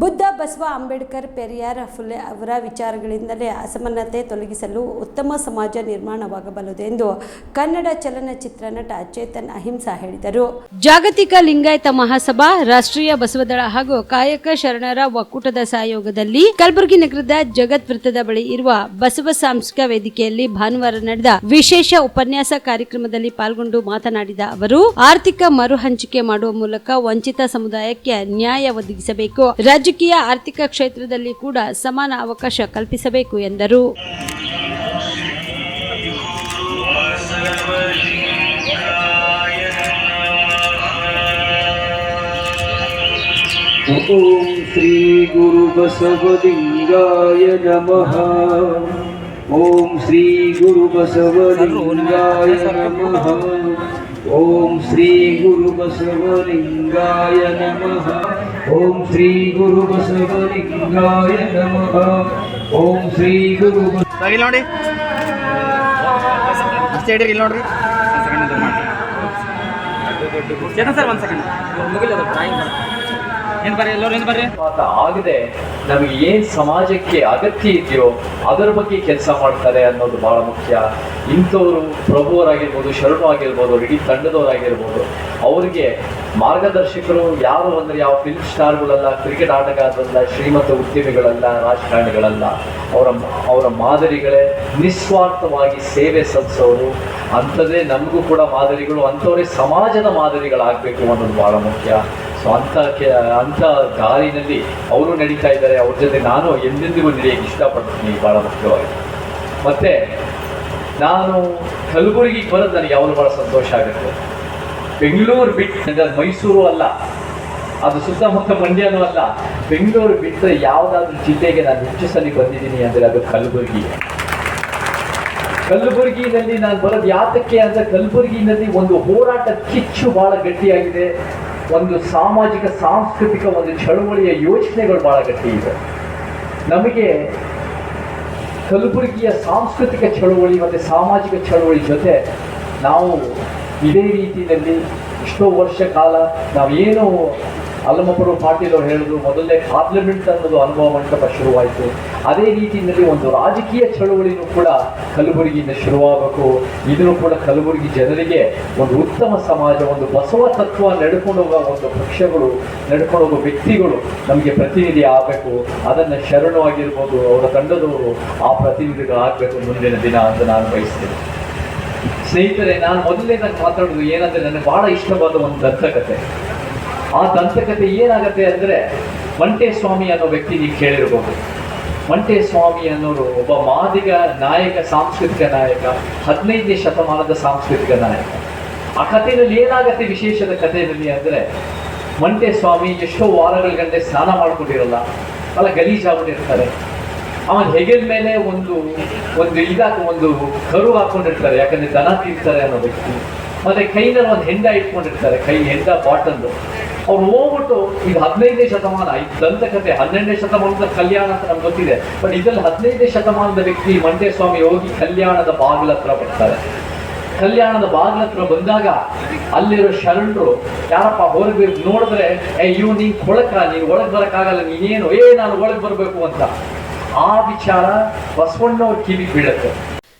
ಬುದ್ಧ ಬಸವ ಅಂಬೇಡ್ಕರ್ ಪೆರಿಯಾರ್ ಫುಲೆ ಅವರ ವಿಚಾರಗಳಿಂದಲೇ ಅಸಮಾನತೆ ತೊಲಗಿಸಲು ಉತ್ತಮ ಸಮಾಜ ನಿರ್ಮಾಣವಾಗಬಲ್ಲದು ಎಂದು ಕನ್ನಡ ಚಲನಚಿತ್ರ ನಟ ಚೇತನ್ ಅಹಿಂಸಾ ಹೇಳಿದರು. ಜಾಗತಿಕ ಲಿಂಗಾಯತ ಮಹಾಸಭಾ, ರಾಷ್ಟ್ರೀಯ ಬಸವದಳ ಹಾಗೂ ಕಾಯಕ ಶರಣರ ಒಕ್ಕೂಟದ ಸಹಯೋಗದಲ್ಲಿ ಕಲಬುರಗಿ ನಗರದ ಜಗತ್ ವೃತ್ತದ ಬಳಿ ಇರುವ ಬಸವ ಸಾಂಸ್ಕೃತಿಕ ವೇದಿಕೆಯಲ್ಲಿ ಭಾನುವಾರ ನಡೆದ ವಿಶೇಷ ಉಪನ್ಯಾಸ ಕಾರ್ಯಕ್ರಮದಲ್ಲಿ ಪಾಲ್ಗೊಂಡು ಮಾತನಾಡಿದ ಅವರು, ಆರ್ಥಿಕ ಮರುಹಂಚಿಕೆ ಮಾಡುವ ಮೂಲಕ ವಂಚಿತ ಸಮುದಾಯಕ್ಕೆ ನ್ಯಾಯ ಒದಗಿಸಬೇಕು. ರಾಜಕೀಯ ಆರ್ಥಿಕ ಕ್ಷೇತ್ರದಲ್ಲಿ ಕೂಡ ಸಮಾನ ಅವಕಾಶ ಕಲ್ಪಿಸಬೇಕು ಎಂದರು. ಓಂ ಶ್ರೀ ಗುರು ಬಸವಲಿಂಗಾಯ ನಮಃ. ಓಂ ಶ್ರೀ ಗುರು ಬಸವಲಿಂಗಾಯ ನಮಃ. ಓಂ ಶ್ರೀ ಗುರು ಬಸವಲಿಂಗಾಯ ನಮಃ. ಓಂ ಶ್ರೀ ಗುರು ಬಸವಲಿಂಗಾಯ ನಮಃ. ಓಂ ಶ್ರೀ ಗುರು ಇಲ್ಲಿ ನೋಡಿ. ಅಷ್ಟೇ ಹಿಡೀರಿ ಇಲ್ಲಿ ನೋಡ್ರಿ. ಸೆಕೆಂಡ್ ಸರ್ ಒಂದು ಸೆಕೆಂಡ್ ಮುಗಿಲ್ಲ ಡ್ರಾಯಿಂಗ್ ಏನು ಬರ್ರಿ ಆಗದೆ. ನಮಗೆ ಏನ್ ಸಮಾಜಕ್ಕೆ ಅಗತ್ಯ ಇದೆಯೋ ಅದರ ಬಗ್ಗೆ ಕೆಲಸ ಮಾಡ್ತಾರೆ ಅನ್ನೋದು ಬಹಳ ಮುಖ್ಯ. ಇಂಥವರು ಪ್ರಭುವರಾಗಿರ್ಬೋದು ಶರಣು ಆಗಿರ್ಬೋದು ಇಡೀ ತಂಡದವರಾಗಿರ್ಬೋದು, ಅವರಿಗೆ ಮಾರ್ಗದರ್ಶಕರು ಯಾರು ಅಂದ್ರೆ ಯಾವ ಫಿಲ್ಮ್ ಸ್ಟಾರ್ಗಳಲ್ಲ ಕ್ರಿಕೆಟ್ ಆಟಗಾರರಲ್ಲ, ಶ್ರೀಮಂತ ಉದ್ಯಮಿಗಳಲ್ಲ, ರಾಜಕಾರಣಿಗಳಲ್ಲ, ಅವರ ಅವರ ಮಾದರಿಗಳೇ ನಿಸ್ವಾರ್ಥವಾಗಿ ಸೇವೆ ಸಲ್ಲಿಸೋರು, ಅಂಥದ್ದೇ ನಮಗೂ ಕೂಡ ಮಾದರಿಗಳು, ಅಂಥವರೇ ಸಮಾಜದ ಮಾದರಿಗಳಾಗಬೇಕು ಅನ್ನೋದು ಬಹಳ ಮುಖ್ಯ. ಸೊ ಅಂಥ ಕೆ, ಅಂಥ ದಾರಿನಲ್ಲಿ ಅವರು ನಡೀತಾ ಇದ್ದಾರೆ. ಅವ್ರ ಜೊತೆ ನಾನು ಎಂದೆಂದಿಗೂ ನಡೆಯಕ್ಕೆ ಇಷ್ಟಪಡ್ತೀನಿ ಭಾಳ ಮುಖ್ಯವಾಗಿ. ಮತ್ತೆ, ನಾನು ಕಲಬುರಗಿಗೆ ಬರೋದು ನನಗೆ ಯಾವಾಗಲೂ ಭಾಳ ಸಂತೋಷ ಆಗುತ್ತೆ. ಬೆಂಗಳೂರು ಬಿಟ್ಟು ಮೈಸೂರು ಅಲ್ಲ, ಅದು ಸುತ್ತಮುತ್ತ ಮಂಡ್ಯನೂ ಅಲ್ಲ, ಬೆಂಗಳೂರು ಬಿಟ್ಟರೆ ಯಾವುದಾದ್ರೂ ಜಿಲ್ಲೆಗೆ ನಾನು ಹೆಚ್ಚು ಸಲ ಬಂದಿದ್ದೀನಿ ಅಂದರೆ ಅದು ಕಲಬುರಗಿ. ಕಲಬುರಗಿನಲ್ಲಿ ನಾನು ಬರೋದು ಯಾತಕ್ಕೆ ಅಂದರೆ ಕಲಬುರಗಿನಲ್ಲಿ ಒಂದು ಹೋರಾಟ ಕಿಚ್ಚು ಭಾಳ ಗಟ್ಟಿಯಾಗಿದೆ. ಒಂದು ಸಾಮಾಜಿಕ, ಸಾಂಸ್ಕೃತಿಕ ಒಂದು ಚಳುವಳಿಯ ಯೋಚನೆಗಳು ಬಹಳ ಗಟ್ಟಿ ಇದೆ. ನಮಗೆ ಕಲಬುರಗಿಯ ಸಾಂಸ್ಕೃತಿಕ ಚಳುವಳಿ ಮತ್ತು ಸಾಮಾಜಿಕ ಚಳುವಳಿ ಜೊತೆ ನಾವು ಇದೇ ರೀತಿಯಲ್ಲಿ ಎಷ್ಟೋ ವರ್ಷ ಕಾಲ ನಾವೇನು ಅಲ್ಲಮಪುರ ಪಾಟೀಲ್ ಅವರು ಹೇಳಿದ್ರು, ಮೊದಲನೇ ಪಾರ್ಲಿಮೆಂಟ್ ಅನ್ನೋದು ಅನುಭವ ಮಂಟಪ ಶುರುವಾಯಿತು. ಅದೇ ರೀತಿಯಲ್ಲಿ ಒಂದು ರಾಜಕೀಯ ಚಳುವಳಿನೂ ಕೂಡ ಕಲಬುರಗಿಯಿಂದ ಶುರುವಾಗಬೇಕು. ಇದನ್ನು ಕೂಡ ಕಲಬುರಗಿ ಜನರಿಗೆ ಒಂದು ಉತ್ತಮ ಸಮಾಜ, ಒಂದು ಬಸವ ತತ್ವ ನಡ್ಕೊಂಡು ಹೋಗುವ ಒಂದು ಪಕ್ಷಗಳು, ನಡ್ಕೊಂಡು ಹೋಗುವ ವ್ಯಕ್ತಿಗಳು ನಮಗೆ ಪ್ರತಿನಿಧಿ ಆಗಬೇಕು. ಅದನ್ನು ಶರಣು ಆಗಿರ್ಬೋದು ಅವರ ತಂಡದವರು ಆ ಪ್ರತಿನಿಧಿಗಳಾಗಬೇಕು ಮುಂದಿನ ದಿನ ಅಂತ ನಾನು ಬಯಸ್ತೇನೆ. ಸ್ನೇಹಿತರೆ, ನಾನು ಮೊದಲೇ ನಾನು ಮಾತಾಡೋದು ಏನಂದ್ರೆ, ನನಗೆ ಬಹಳ ಇಷ್ಟವಾದ ಒಂದು ದಂತಕತೆ ಆ ದಂತಕತೆ ಏನಾಗತ್ತೆ ಅಂದ್ರೆ ಮಂಟೆ ಸ್ವಾಮಿ ಅನ್ನೋ ವ್ಯಕ್ತಿ ನೀವು ಕೇಳಿರ್ಬೋದು. ಮಂಟೆ ಸ್ವಾಮಿ ಅನ್ನೋರು ಒಬ್ಬ ಮಾದಿಗ ನಾಯಕ, ಸಾಂಸ್ಕೃತಿಕ ನಾಯಕ, ಹದಿನೈದನೇ ಶತಮಾನದ ಸಾಂಸ್ಕೃತಿಕ ನಾಯಕ. ಆ ಕಥೆಯಲ್ಲಿ ಏನಾಗತ್ತೆ ವಿಶೇಷದ ಕಥೆಯಲ್ಲಿ ಅಂದ್ರೆ ಮಂಟೆ ಸ್ವಾಮಿ ಎಷ್ಟೋ ವಾರಗಳ ಗಂಟೆ ಸ್ನಾನ ಮಾಡ್ಕೊಂಡಿರಲ್ಲ ಅಲ್ಲ ಗಲೀಜಾಗ್ಬಿಟ್ಟಿರ್ತಾರೆ. ಅವನ ಹೆಗಲ್ ಮೇಲೆ ಒಂದು ಒಂದು ಇದಾಕ ಒಂದು ಕರು ಹಾಕೊಂಡಿರ್ತಾರೆ ಯಾಕಂದ್ರೆ ದನ ತೀರ್ತಾರೆ ಅನ್ನೋ ವ್ಯಕ್ತಿ. ಮತ್ತೆ ಕೈನಲ್ಲಿ ಒಂದು ಹೆಂಡ ಇಟ್ಕೊಂಡಿರ್ತಾರೆ, ಕೈ, ಹೆಂಡ ಬಾಟಲ್ ಅವ್ರು ಹೋಗ್ಬಿಟ್ಟು ಈಗ ಹದಿನೈದನೇ ಶತಮಾನ ಈ ದಂತಕತೆ ಹನ್ನೆರಡನೇ ಶತಮಾನದ ಕಲ್ಯಾಣ ಅಂತ ನಮ್ಗೆ ಗೊತ್ತಿದೆ. ಬಟ್ ಇದ್ರಲ್ಲಿ ಹದಿನೈದನೇ ಶತಮಾನದ ವ್ಯಕ್ತಿ ಮಂಡ್ಯ ಸ್ವಾಮಿ ಹೋಗಿ ಕಲ್ಯಾಣದ ಬಾಗಿಲ ಹತ್ರ ಬರ್ತಾರೆ. ಕಲ್ಯಾಣದ ಬಾಗಿಲ ಹತ್ರ ಬಂದಾಗ ಅಲ್ಲಿರೋ ಶರಣರು, ಯಾರಪ್ಪ, ಹೊರಗೆ ನೋಡಿದ್ರೆ, ಏ ಇವ್ ನೀನ್ ಕೊಳಕ, ನೀನ್ ಒಳಗ್ ಬರಕ್ಕಾಗಲ್ಲ ನೀನೇನು, ಏ, ನಾನು ಒಳಗೆ ಬರಬೇಕು ಅಂತ. ಆ ವಿಚಾರ ಬಸವಣ್ಣವ್ರ ಕಿವಿ ಬೀಳುತ್ತೆ.